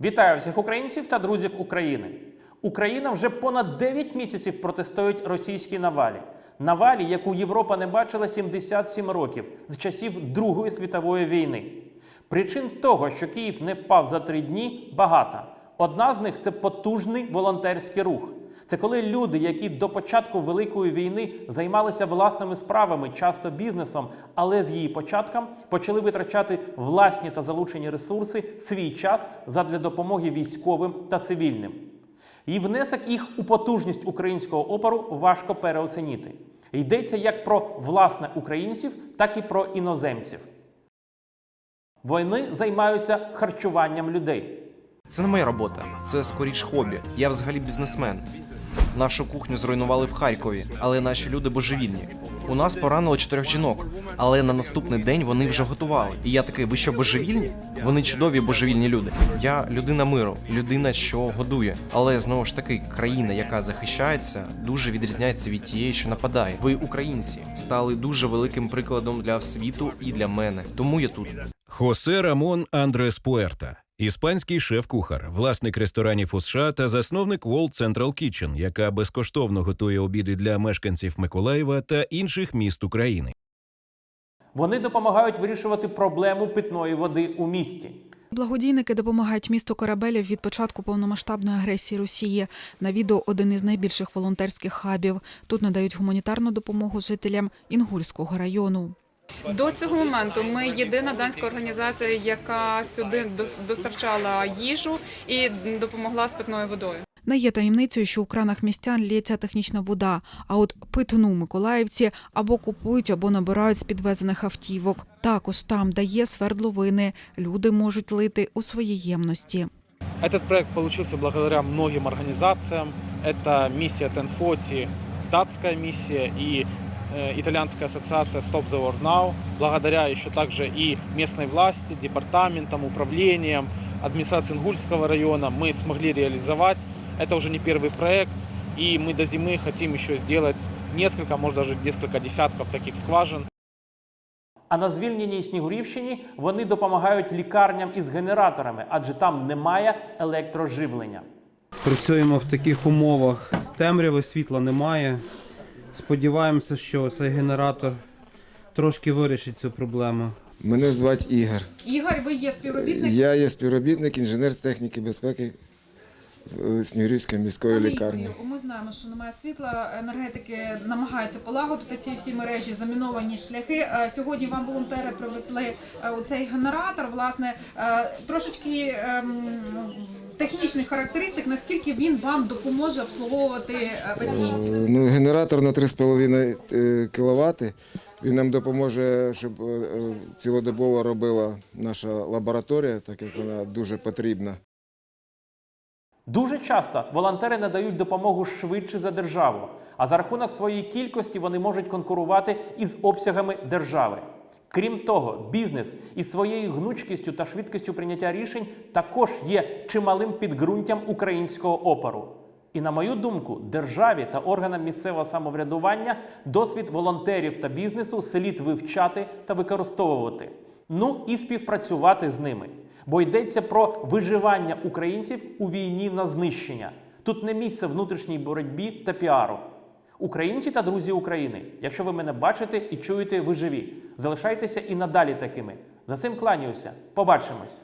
Вітаю всіх українців та друзів України. Україна вже понад 9 місяців протистоїть російській навалі. Навалі, яку Європа не бачила 77 років з часів Другої світової війни. Причин того, що Київ не впав за три дні, багато. Одна з них це потужний волонтерський рух. Це коли люди, які до початку Великої війни займалися власними справами, часто бізнесом, але з її початком почали витрачати власні та залучені ресурси, свій час задля допомоги військовим та цивільним. І внесок їх у потужність українського опору важко переоцінити. Йдеться як про власне українців, так і про іноземців. Війни займаються харчуванням людей. Це не моя робота, це скоріш хобі. Я взагалі бізнесмен. Нашу кухню зруйнували в Харкові, але наші люди божевільні. У нас поранило чотирьох жінок, але на наступний день вони вже готували. І я такий, ви що божевільні? Вони чудові божевільні люди. Я людина миру, людина, що годує. Але знову ж таки, країна, яка захищається, дуже відрізняється від тієї, що нападає. Ви, українці, стали дуже великим прикладом для світу і для мене. Тому я тут. Хосе Рамон Андрес Пуерта, іспанський шеф-кухар, власник ресторанів у США та засновник World Central Kitchen, яка безкоштовно готує обіди для мешканців Миколаєва та інших міст України. Вони допомагають вирішувати проблему питної води у місті. Благодійники допомагають місту корабелів від початку повномасштабної агресії Росії. На відео один із найбільших волонтерських хабів. Тут надають гуманітарну допомогу жителям Інгульського району. До цього моменту ми єдина данська організація, яка сюди дос- достарчала їжу і допомогла з питною водою. Не є таємницею, що у кранах містян лється технічна вода. А от питну миколаївці або купують, або набирають з підвезених автівок. Також там, де є свердловини, люди можуть лити у свої ємності. Этот проект получился благодаря многим организациям. Это миссия Тенфоти, датская миссия и э, итальянская ассоциация Stop the War Now. Благодаря еще также и местной власти, департаментам, управлениям, администрации Ингульского района мы смогли реализовать. Это уже не первый проект, и мы до зимы хотим еще сделать несколько, может даже несколько десятков таких скважин. А на звільненій Снігурівщині вони допомагають лікарням із генераторами, адже там немає електроживлення. Працюємо в таких умовах. Темряви світла немає. Сподіваємося, що цей генератор трошки вирішить цю проблему. Мене звати Ігор. Ігор, ви є співробітник? Я є співробітник, інженер з техніки безпеки е, Снігурівської міської лікарні. Ми знаємо, що немає світла. Енергетики намагаються полагодити ці всі мережі, заміновані шляхи. Е, Сьогодні вам волонтери привезли е, оцей генератор. Власне, трошечки ем, технічних характеристик, наскільки він вам допоможе обслуговувати е, пацієнтів. Е, Ну, генератор на 3,5 кВт. Він нам допоможе, щоб е, е, цілодобово робила наша лабораторія, так як вона дуже потрібна. Дуже часто волонтери надають допомогу швидше за державу, а за рахунок своєї кількості вони можуть конкурувати із обсягами держави. Крім того, бізнес із своєю гнучкістю та швидкістю прийняття рішень також є чималим підґрунтям українського опору. І на мою думку, державі та органам місцевого самоврядування досвід волонтерів та бізнесу слід вивчати та використовувати. Ну і співпрацювати з ними. Бо йдеться про виживання українців у війні на знищення. Тут не місце внутрішній боротьбі та піару. Українці та друзі України, якщо ви мене бачите і чуєте, ви живі. Залишайтеся і надалі такими. За цим кланяюся. Побачимось.